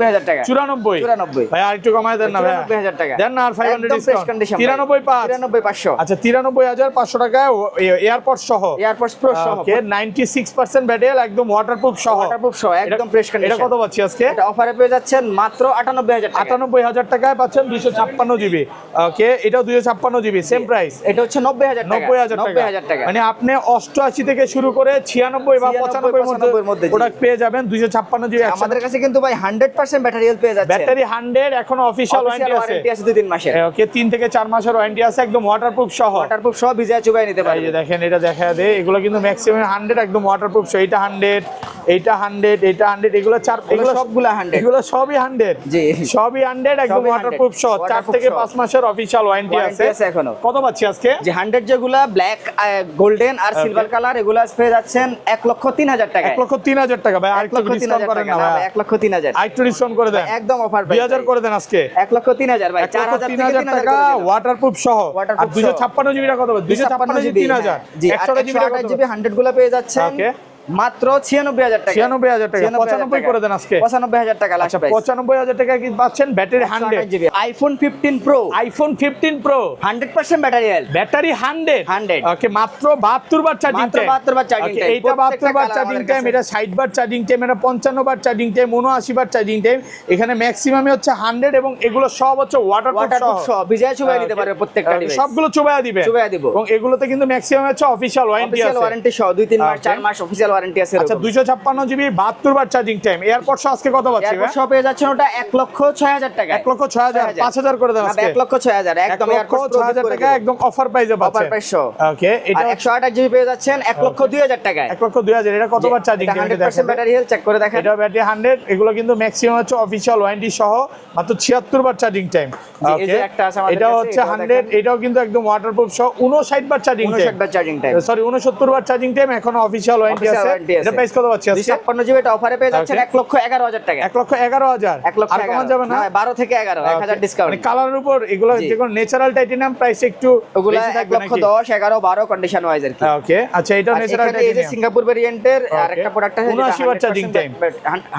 যাচ্ছেন টাকা। চুরানব্বই? চুরানব্বই। ভাই আরেকটু কমায় দেন না ভাই। চুরানব্বই হাজার টাকা। দেন না আর ফাইভ হান্ড্রেড একদম পাঁচশো। আচ্ছা টাকা সহ। প্রো ওকে একদম ওয়াটারপ্রুফ সহ। ওয়াটারপ্রুফ সহ একদম ফ্রেশ এটা কত পাচ্ছি আজকে? এটা অফারে পেয়ে যাচ্ছেন মাত্র আটানব্বই হাজার টাকা আটানব্বই হাজার টাকায় পাচ্ছেন দুইশো ছাপ্পান্ন জিবি ওকে এটাও দুইশো ছাপ্পান্ন জিবি সেম প্রাইস এটা হচ্ছে নব্বই হাজার নব্বই হাজার টাকা। নব্বই হাজার টাকা। মানে আপনি অষ্টআশি থেকে শুরু করে ছিয়ানব্বই বা পঁচানব্বই মধ্যে, প্রোডাক্ট পেয়ে যাবেন দুইশো ছাপ্পান্ন জিবি আমাদের কাছে কিন্তু ভাই হান্ড্রেড পার্সেন্ট ব্যাটারি হেলথ পেয়ে যাচ্ছে। ব্যাটারি হান্ড্রেড এখন অফিসিয়াল ওয়ারেন্টি আছে। দুই তিন মাসের। ওকে তিন থেকে চার মাসের ওয়ারেন্টি আছে একদম ওয়াটারপ্রুফ সহ। ওয়াটারপ্রুফ সহ ভিজা চুবাই নিতে পারি দেখেন এটা দেখা দেয় এগুলো কিন্তু ম্যাক্সিমাম হান্ড্রেড একদম ওয়াটারপ্রুফ সহ। এইটা হান্ড্রেড এইটা হান্ড্রেড এইটা হান্ড্রেড এগুলো চার এগুলো সবগুলা 100 এগুলো সবই হান্ড্রেড জি। সবই হান্ড্রেড একদম ওয়াটারপ্রুফ সহ চার থেকে পাঁচ মাসের অফিসিয়াল ওয়ারেন্টি আছে। এখনও। কত পাচ্ছি আজকে? যে হান্ড্রেড যেগুলা ব্ল্যাক গোল্ডেন আর সিলভার কালার এগুলা পেয়ে যাচ্ছেন এক লক্ষ তিন হাজার টাকা এক লক্ষ তিন হাজার টাকা ভাই। এক লক্ষ তিন ডিসকাউন্ট হাজার করেন টাকা। না না, ভাই। এক লক্ষ তিন হাজার। আরেকটু ডিসকাউন্ট করে দেন। একদম অফার দুই হাজার করে দেন আজকে। এক লক্ষ তিন হাজার ভাই চার হাজার তিন হাজার টাকা ওয়াটারপ্রুফ সহ। আর সহ। ছাপ্পান্ন জিবিটা কত দুইশো ছাপ্পান্ন জিবি তিন হাজার। জি আর একশো জিবি হান্ড্রেডগুলা পেয়ে যাচ্ছেন। Okay. মাত্র ছিয়ানব্বই হাজার টাকা। ছিয়ানব্বই হাজার টাকা। পঁচানব্বই করে দেন আজকে। পঁচানব্বই হাজার টাকা লাস্ট আচ্ছা পঁচানব্বই হাজার টাকা কি পাচ্ছেন? Battery hundred GB iPhone fifteen pro iPhone fifteen pro hundred percent battery health battery hundred 100 okay মাত্র বাহাত্তর বার চার্জিং মাত্র টাইম 72 বার charging time। এইটা বাহাত্তর বার চার্জিং টাইম এটা ষাট বার চার্জিং টাইম এটা পঞ্চান্ন বার চার্জিং টাইম উনআশি বার চার্জিং টাইম এখানে ম্যাক্সিমামে হচ্ছে হান্ড্রেড এবং এগুলো সব হচ্ছে ওয়াটার ওয়াটারপ্রুফ সহ। চুবাই নিতে পারবে প্রত্যেকটা সবগুলো চুবাইয়া দিবে। চুবাইয়া দিব। এবং এগুলোতে কিন্তু ম্যাক্সিমাম হচ্ছে অফিসিয়াল ওয়ারেন্টি আছে। ওয়ারেন্টি সহ। দুই তিন মাস চার মাস অফিসিয়াল ওয়ারেন্টি আছে আচ্ছা দুইশো ছাপ্পান্ন জিবি বাহাত্তর বার চার্জিং টাইম এয়ারপোর্ট আজকে কত পাচ্ছি এয়ারপোর্ট সহ পেয়ে যাচ্ছেন ওটা লক্ষ টাকা এক লক্ষ ছয় হাজার পাঁচ হাজার করে দেন আজকে। লক্ষ একদম ছয় হাজার টাকা একদম অফার প্রাইসে পাচ্ছেন। Price সহ। ওকে এটা জিবি পেয়ে যাচ্ছেন লক্ষ টাকায়। লক্ষ এটা কতবার charging hundred percent battery health check করে দেখেন। এটা ব্যাটারি হান্ড্রেড এগুলো কিন্তু ম্যাক্সিমাম হচ্ছে অফিসিয়াল ওয়ারেন্টি সহ মাত্র ছিয়াত্তর বার চার্জিং টাইম আমাদের এটা হচ্ছে এটাও হান্ড্রেড দেখেন। এটাও কিন্তু একদম ওয়াটারপ্রুফ সহ। উনষাট বার চার্জিং উনষাট বার চার্জিং টাইম সরি উনসত্তর বার চার্জিং টাইম এখনও অফিসিয়াল ওয়ারেন্টি আছে। আছে। এটা প্রাইস কত পাচ্ছি আজকে? ছাপ্পান্ন জিবি এটা অফারে পেয়ে যাচ্ছেন Okay. লক্ষ এগারো হাজার টাকা। এক লক্ষ এগারো হাজার? এক লক্ষ আর কমান যাবে না? বারো থেকে এগারো এক হাজার ডিসকাউন্ট মানে কালারের উপর এগুলো জি। যেগুলো ন্যাচারাল টাইটেনিয়াম প্রাইস একটু ওগুলা বেশি লক্ষ নাকি? দশ এগারো বারো কন্ডিশন ওয়াইজ আর কি। ওকে আচ্ছা এটা ন্যাচারাল এখানে এই যে সিঙ্গাপুর ভেরিয়েন্টের আরেকটা প্রোডাক্ট আছে 79 watt charging time.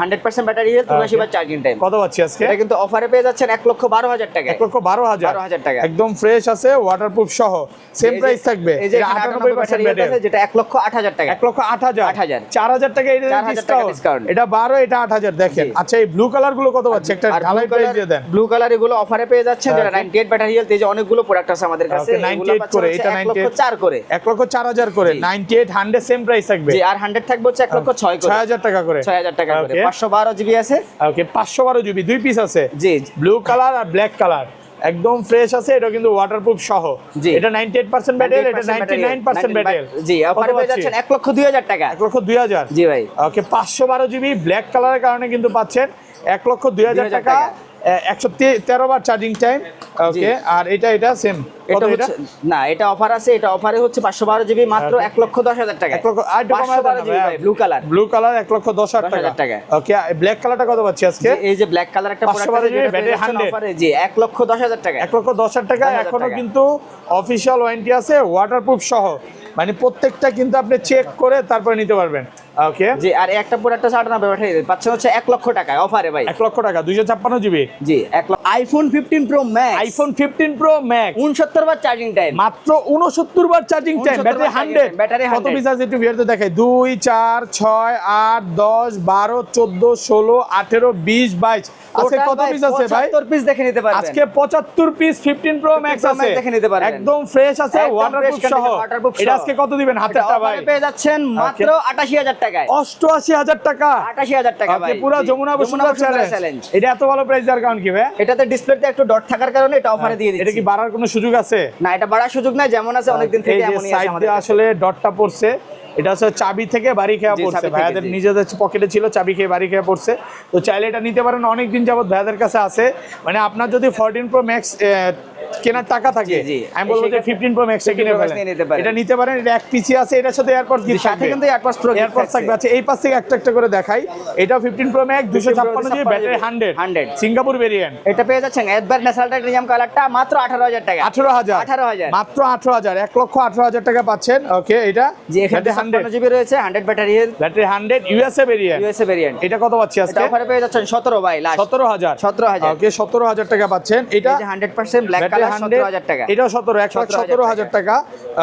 Hundred percent battery health উনআশি বার চার্জিং টাইম কত পাচ্ছি আজকে? এটা কিন্তু অফারে পেয়ে যাচ্ছেন এক লক্ষ বারো হাজার টাকা এক লক্ষ বারো হাজার। 12,000 টাকা। একদম ফ্রেশ আছে ওয়াটারপ্রুফ সহ। সেম প্রাইস থাকবে। এই যে 98% 98 ব্যাটারি আছে যেটা এক লক্ষ আট হাজার টাকা এক লক্ষ আট হাজার। 8,000 চার হাজার টাকা এটা ডিসকাউন্ট এটা বারো এটা দেখেন আচ্ছা এই ব্লু কালারগুলো কত পাচ্ছে? একটা ঢালাই প্রাইস দিয়ে দেন। ব্লু কালার এগুলো অফারে পেয়ে যাচ্ছেন যেটা 98 ব্যাটারি হেলথ এই যে অনেকগুলো প্রোডাক্ট আছে আমাদের কাছে Okay, 98 করে, এটা 98 চার করে। এক লক্ষ চার হাজার করে জি। Ninety eight hundred same price থাকবে। জি আর 100 থাকবে হচ্ছে লক্ষ করে। টাকা করে। ছয় হাজার টাকা করে. পাঁচশো জিবি আছে। ওকে পাঁচশো বারো জিবি দুই পিস আছে। জি। ব্লু কালার আর ব্ল্যাক কালার একদম ফ্রেশ আছে এটা কিন্তু ওয়াটারপ্রুফ সহ। এটা 98% ব্যাটেল এটা 99% ব্যাটেল জি অফারে পেয়ে যাচ্ছেন এক লক্ষ দুই হাজার টাকা। এক লক্ষ দুই হাজার? জি ভাই। ওকে পাঁচশো বারো জিবি ব্ল্যাক কালারের কারণে কিন্তু পাচ্ছেন এক লক্ষ দুই হাজার 2000 টাকা। টাকা। একশো তেরো বার চার্জিং টাইম ওকে আর এটা এটা সেম এটা হচ্ছে না এটা অফার আছে এটা অফারে হচ্ছে পাঁচশো বারো জিবি মাত্র এক লক্ষ দশ হাজার টাকা পাঁচশো বারো ব্লু কালার ব্লু কালার এক লক্ষ দশ হাজার 10,000 টাকা। ওকে ব্ল্যাক কালারটা কত পাচ্ছি আজকে? এই যে ব্ল্যাক কালার একটা 512 প্রোডাক্ট জিবি যেটা পেয়ে battery যাচ্ছেন 100 অফারে জি এক লক্ষ দশ হাজার টাকা এক লক্ষ দশ হাজার টাকা এখনও কিন্তু অফিসিয়াল ওয়ারেন্টি আছে ওয়াটারপ্রুফ সহ। মানে প্রত্যেকটা কিন্তু আপনি চেক করে তারপরে নিতে পারবেন। ওকে জি আর এই একটা প্রোডাক্ট আছে আটানব্বই ব্যাটারি পাচ্ছেন হচ্ছে এক লক্ষ টাকায় অফারে ভাই। এক লক্ষ টাকা দুইশো ছাপ্পান্ন জিবি জি এক lakh iPhone fifteen pro max iPhone fifteen pro max উনসত্তর বার চার্জিং টাইম মাত্র উনসত্তর বার charging time battery hundred time, battery কত 100 পিস আছে একটু ভিডিওতে দেখাই। দুই চার ছয় আট দশ বারো চোদ্দ ষোলো আঠেরো বিশ বাইশ। আজকে কত পিস আছে ভাই? পিস দেখে নিতে পারবেন। আজকে পঁচাত্তর পিস ফিফটিন প্রো ম্যাক্স আছে। দেখে নিতে পারবেন। একদম ফ্রেশ আছে ওয়াটারপ্রুফ সহ। এটা আজকে কত দিবেন হাতেরটা ভাই। পেয়ে যাচ্ছেন মাত্র আটাশি হাজার টাকায়। অষ্টআশি হাজার টাকা। আটাশি হাজার টাকা ওকে, ভাই। পুরা যমুনা বসুন্ধরা চ্যালেঞ্জ এটা এত ভালো প্রাইস দেওয়ার কারণ কি ভাই? এটাতে ডিসপ্লেতে একটু ডট থাকার কারণে এটা অফারে দিয়ে এটা কি বাড়ার কোনো সুযোগ আছে? না এটা বাড়ার সুযোগ নাই যেমন আছে অনেকদিন থেকে এমনই আছে আমাদের আসলে ডটটা পড়ছে। এটা হচ্ছে চাবি থেকে বাড়ি খেয়া পড়ছে। ভাইয়াদের নিজেদের পকেটে ছিল চাবি খেয়ে বাড়ি খেয়া পড়ছে। তো চাইলে এটা নিতে পারেন অনেকদিন যাবত ভাইয়াদের কাছে আছে। মানে আপনার যদি ফোরটিন প্রো ম্যাক্স কেনার টাকা থাকে। আমি বলব যে সেক্ষেত্রে ফিফটিন প্রো ম্যাক্স 15 কিনে ফেলেন। এটা নিতে পারেন এটা এক পিসি আছে এটার সাথে এয়ারপড গিফট সাথে কিন্তু Pro gift এয়ারপড থাকবে আচ্ছা এই পাশ থেকে একটা একটা করে দেখাই। এটা ফিফটিন প্রো ম্যাক্স দুশো 15 Pro ছাপ্পান্ন GB battery hundred 100 Singapore variant এটা পেয়ে যাচ্ছেন একবার ন্যাশনাল টাইটেনিয়াম কালারটা মাত্র আঠারো হাজার টাকা। আঠারো হাজার। আঠারো হাজার। মাত্র আঠারো হাজার। এক লক্ষ আঠারো হাজার টাকা পাচ্ছেন। ওকে এটা? জি এখানে হান্ড্রেড ছাপ্পান্ন জিবি রয়েছে hundred battery battery hundred USA variant USA variant এটা কত পাচ্ছি আজকে? অফারে পেয়ে যাচ্ছেন সতেরো ভাই লাস্ট সতেরো হাজার। 17,000 ওকে সতেরো হাজার টাকা পাচ্ছেন। এটা hundred percent black battery colour টাকা। এটাও সতেরো এক লাখ 17,000 হাজার টাকা।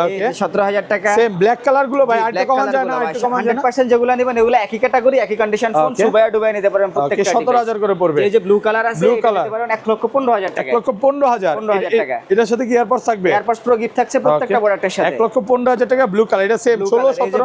ওকে সতেরো হাজার টাকা। সেম ব্ল্যাক কালারগুলো ভাই আরেকটু কমান যায় না আরেকটু কমান যায় হান্ড্রেড না পার্সেন্ট যেগুলো নেবেন এগুলো একই ক্যাটাগরি একই কন্ডিশন ফোন সুবাই ডুবাই নিতে পারেন প্রত্যেকটা সতেরো হাজার করে পড়বে। এই যে ব্লু কালার আছে Blue এটা নিতে পারেন এক লক্ষ পনেরো হাজার এক লক্ষ পনেরো হাজার। 15,000 এ- এ- টাকা। এটার সাথে কি এয়ারপড থাকবে? এয়ারপডস প্রো গিফট থাকছে প্রত্যেকটা. প্রোডাক্টের সাথে। লক্ষ টাকা ব্লু কালার এটা সেম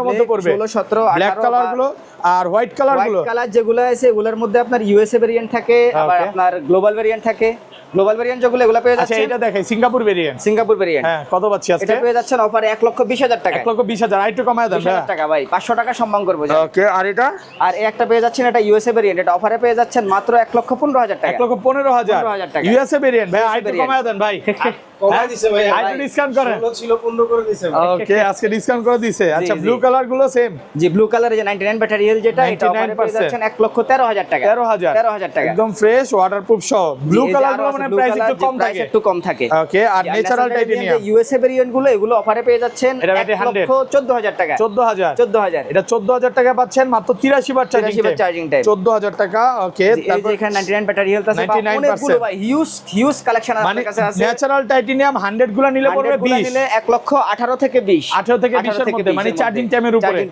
মধ্যে পড়বে। 16, 17, ব্ল্যাক কালারগুলো আর হোয়াইট কালারগুলো। হোয়াইট কালার যেগুলো আছে এগুলোর মধ্যে আপনার ইউএসএ ভেরিয়েন্ট থাকে আবার আপনার গ্লোবাল ভেরিয়েন্ট থাকে। গ্লোবাল ভেরিয়েন্ট যেগুলো এগুলো পেয়ে আচ্ছা যাচ্ছেন এটা দেখাই সিঙ্গাপুর ভেরিয়েন্ট সিঙ্গাপুর ভেরিয়েন্ট হ্যাঁ কত পাচ্ছি আজকে? এটা পেয়ে যাচ্ছেন অফারে এক লক্ষ বিশ হাজার টাকা এক লক্ষ বিশ হাজার আরেকটু কমায় দেন বিশ হাজার টাকা ভাই পাঁচশো টাকা সম্মান করব যা। ওকে আর এটা? আর এই একটা পেয়ে যাচ্ছেন এটা ইউএসএ ভেরিয়েন্ট এটা অফারে পেয়ে যাচ্ছেন মাত্র এক লক্ষ পনেরো হাজার এক টাকা লক্ষ পনেরো হাজার। 15,000 টাকা। ইউএসএ ভেরিয়েন্ট ভাই আরেকটু কমায় দেন ভাই। কমাই দিছে ভাই। আরেকটু ডিসকাউন্ট করেন। ষোলো ছিল পনেরো করে দিছে ভাই। ওকে আজকে ডিসকাউন্ট করে দিছে। আচ্ছা ব্লু কালারগুলো সেম জি ব্লু কালার যে নাইন ব্যাটারি যেটা এটা অফারে পেয়ে 99% যাচ্ছেন এক লক্ষ তেরো হাজার টাকা। তেরো হাজার। তেরো হাজার টাকা। একদম ফ্রেশ ওয়াটারপ্রুফ সহ। ব্লু কালার গুলো মানে প্রাইস একটু কম থাকে। একটু কম থাকে। ওকে আর ন্যাচারাল টাইটেনিয়াম ইউএসএ ভেরিয়েন্টগুলো এগুলো অফারে পেয়ে যাচ্ছেন এটা 100 টাকা। চোদ্দ হাজার। চোদ্দ হাজার। এটা চোদ্দ হাজার টাকা পাচ্ছেন মাত্র তিরাশি বার চার্জিং 83 charging time। টাকা ওকে তারপর এখানে 99 ব্যাটারি হেলথ আছে 99% অনেকগুলো ভাই হিউজ হিউজ কালেকশন মানে কাছে আছে। ন্যাচারাল টাইটেনিয়াম হান্ড্রেডগুলো নিলে পড়বে 100 গুলো বিশ। নিলে 1 লক্ষ 18 থেকে 20 আঠারো থেকে 18 বিশের থেকে মধ্যে মানে চার্জিং টাইমের উপরে। এর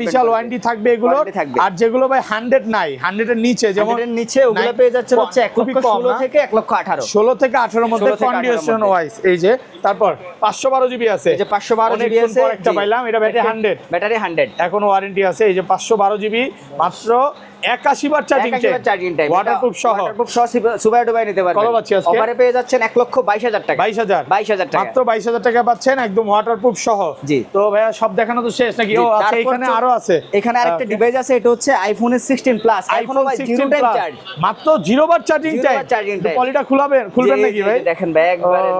depend ওয়ারেন্টি থাকবে এগুলো থাকবে। আর যেগুলো ভাই হান্ড্রেড নাই হান্ড্রেডের নিচে যেমন 100 এর নিচে ওগুলো পেয়ে যাচ্ছে হচ্ছে 1 লক্ষ 16 থেকে 1 লক্ষ 18 ষোলো থেকে আঠারোর মধ্যে 16 থেকে 18 কন্ডিশন ওয়াইজ এই যে তারপর পাঁচশো বারো জিবি আছে। এই যে 512 জিবি আছে একটা পাইলাম এটা ব্যাটারি হান্ড্রেড ব্যাটারি 100 এখন ওয়ারেন্টি আছে এই যে পাঁচশো বারো জিবি মাত্র একাশি বার চার্জিং চার্জিং টাইম ওয়াটারপ্রুফ সহ। ওয়াটারপ্রুফ সহ সুপার ডুবাই নিতে পারবেন। কত পাচ্ছি আজকে? অফারে পেয়ে যাচ্ছেন এক লক্ষ বাইশ হাজার টাকা। বাইশ হাজার। টাকা। মাত্র বাইশ হাজার টাকা পাচ্ছেন একদম ওয়াটারপ্রুফ সহ। জি। তো ভাইয়া সব দেখানো তো শেষ নাকি? ও জি, আচ্ছা এখানে আরও আছে। এখানে আরেকটা ডিভাইস আছে এটা হচ্ছে আইফোনের সিক্সটিন প্লাস আইফোন এখনও ভাই জিরো 16 টাইম চার্জ মাত্র জিরো বার চার্জিং টাইম bar charging পলিটা খুলাবেন খুলবেন নাকি ভাই? দেখেন ভাই একবারে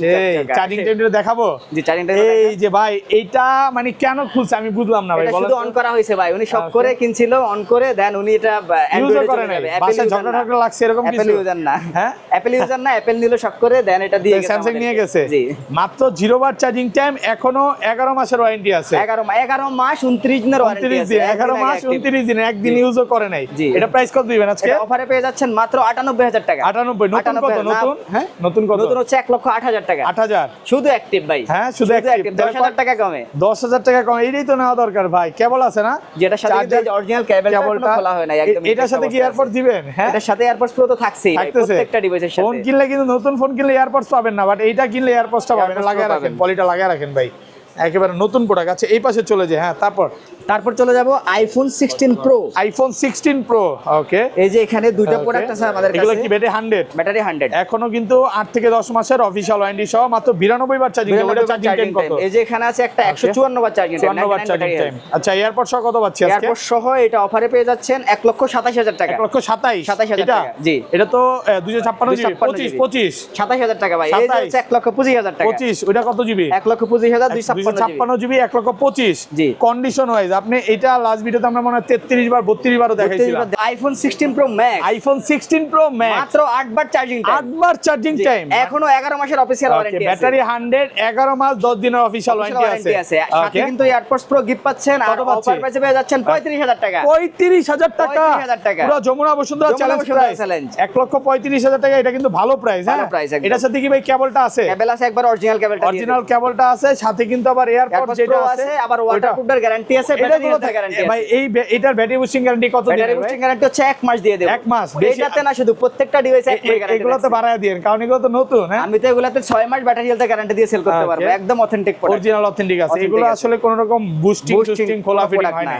সেই। চার্জিং টাইমটা দেখাবো? জি চার্জিং টাইম এই যে ভাই এইটা মানে কেন খুলছে আমি বুঝলাম না ভাই বলেন শুধু অন করা হয়েছে ভাই। উনি শখ Okay. করে কিনছিল অন করে দেন উনি এটা ইউজও করে নাই। বাসায় ঝগড়া ঝগড়া লাগছে এরকম অ্যাপেল কিছু? ইউজার না। হ্যাঁ? অ্যাপেল ইউজার না অ্যাপেল নিল শখ করে দেন এটা দিয়ে গেছে স্যামসাং নিয়ে গেছে। জি। মাত্র জিরো বার চার্জিং টাইম এখনও এগারো মাসের ওয়ারেন্টি আছে। এগারো মা- এগারো মাস উনত্রিশ দিনের ওয়ারেন্টি আছে। দিন একদিন এগারো আগে মাস active। উনত্রিশ দিন একদিন ইউজও করে নাই। এটা প্রাইস কত দিবেন আজকে? অফারে পেয়ে যাচ্ছেন মাত্র আটানব্বই হাজার টাকা। আটানব্বই নতুন কত নতুন? হ্যাঁ? নতুন কত? নতুন হচ্ছে এক লক্ষ আট হাজার টাকা। আট হাজার। শুধু অ্যাক্টিভ ভাই। হ্যাঁ, শুধু অ্যাক্টিভ দশ হাজার টাকা কমে। দশ হাজার টাকা কম এইটাই তো নেওয়া দরকার ভাই। কেবল আছে না? সাথে অরিজিনাল কেবলটা খোলা হয় না একদম এটার সাথে কি দিবেন? হ্যাঁ? এটার সাথে প্রো তো থাকছেই প্রত্যেকটা ডিভাইসের ফোন কিনলে কিন্তু নতুন ফোন কিনলে পাবেন না বাট এইটা কিনলে পাবেন লাগিয়ে রাখেন পলিটা লাগিয়ে রাখেন ভাই। একেবারে নতুন প্রোডাক্ট আছে এই পাশে চলে যায় হ্যাঁ তারপর তারপর চলে যাব iPhone sixteen pro iPhone sixteen pro okay এই যে এখানে দুইটা প্রোডাক্ট আছে আমাদের কাছে। এগুলো কি ব্যাটারি হান্ড্রেড ব্যাটারি হান্ড্রেড এখনও কিন্তু আট থেকে দশ মাসের অফিসিয়াল ওয়ারেন্টি সহ মাত্র বিরানব্বই বার চার্জিং ওটা চার্জিং টাইম কত এই যে এখানে আছে একটা একশো চুয়ান্ন বার চার্জিং চুয়ান্ন বার চার্জিং টাইম আচ্ছা এয়ারপোর্ট সহ কত পাচ্ছি আজকে? এয়ারপোর্ট সহ এটা অফারে পেয়ে যাচ্ছেন এক লক্ষ সাতাশ হাজার টাকা। এক লক্ষ সাতাইশ। 27,000 এটা? টাকা, জি। এটা তো দুশো ছাপ্পান্ন 256 পঁচিশ জিবি। পঁচিশ। সাতাশ হাজার টাকা ভাই। এই যে 27 হচ্ছে এক লক্ষ পঁচিশ হাজার টাকা। পঁচিশ ওইটা কত জিবি? এক লক্ষ পঁচিশ হাজার দুই দুশো ছাপ্পান্ন জিবি। এক লক্ষ পঁচিশ। জি। কন্ডিশন ওয়াইজ আপনি এটা লাস্ট ভিডিওতে আমরা মনে হয় তেত্রিশ বার বত্রিশ বারও দেখাইছিলাম। IPhone sixteen pro max iPhone sixteen pro max মাত্র আট বার চার্জিং আট বার চার্জিং টাইম এখনও এগারো মাসের অফিসিয়াল ওয়ারেন্টি ব্যাটারি হান্ড্রেড এগারো মাস দশ দিনের অফিসিয়াল ওয়ারেন্টি আছে। আছে। সাথে কিন্তু এয়ারপোর্টস প্রো গিফট পাচ্ছেন। আর অফার প্রাইসে পেয়ে যাচ্ছেন পঁয়ত্রিশ হাজার টাকা। পঁয়ত্রিশ হাজার টাকা। 35,000 টাকা। পুরো যমুনা বসুন্ধরা চ্যালেঞ্জ প্রাইস এক লক্ষ পঁয়ত্রিশ হাজার টাকা এটা কিন্তু ভালো প্রাইস হ্যাঁ? একদম। এটার সাথে কি ভাই কেবলটা আছে? কেবল আছে একবার অরিজিনাল কেবলটা অরিজিনাল কেবলটা আছে সাথে কিন্তু আবার এয়ারপোর্টস যেটা আছে আছে আবার ওয়াটারপ্রুফের গ্যারান্টি আছে ভাই এই এটার ব্যাটারি বুস্টিং গ্যারান্টি কত ব্যাটারি বুস্টিং গ্যারান্টি হচ্ছে এক মাস দিয়ে দেব। এক মাস, এটাতে না শুধু প্রত্যেকটা ডিভাইস এক মাস এগুলো তো বাড়ায় দিন কারণ এগুলো তো নতুন হ্যাঁ? আমি তো এগুলাতে 6 মাস ব্যাটারি গ্যারান্টি দিয়ে সেল করতে পারব একদম অথেন্টিক প্রোডাক্ট অরিজিনাল অথেন্টিক আছে। এগুলো আসলে কোন রকম বুস্টিং খোলা ফিটিং হয় না।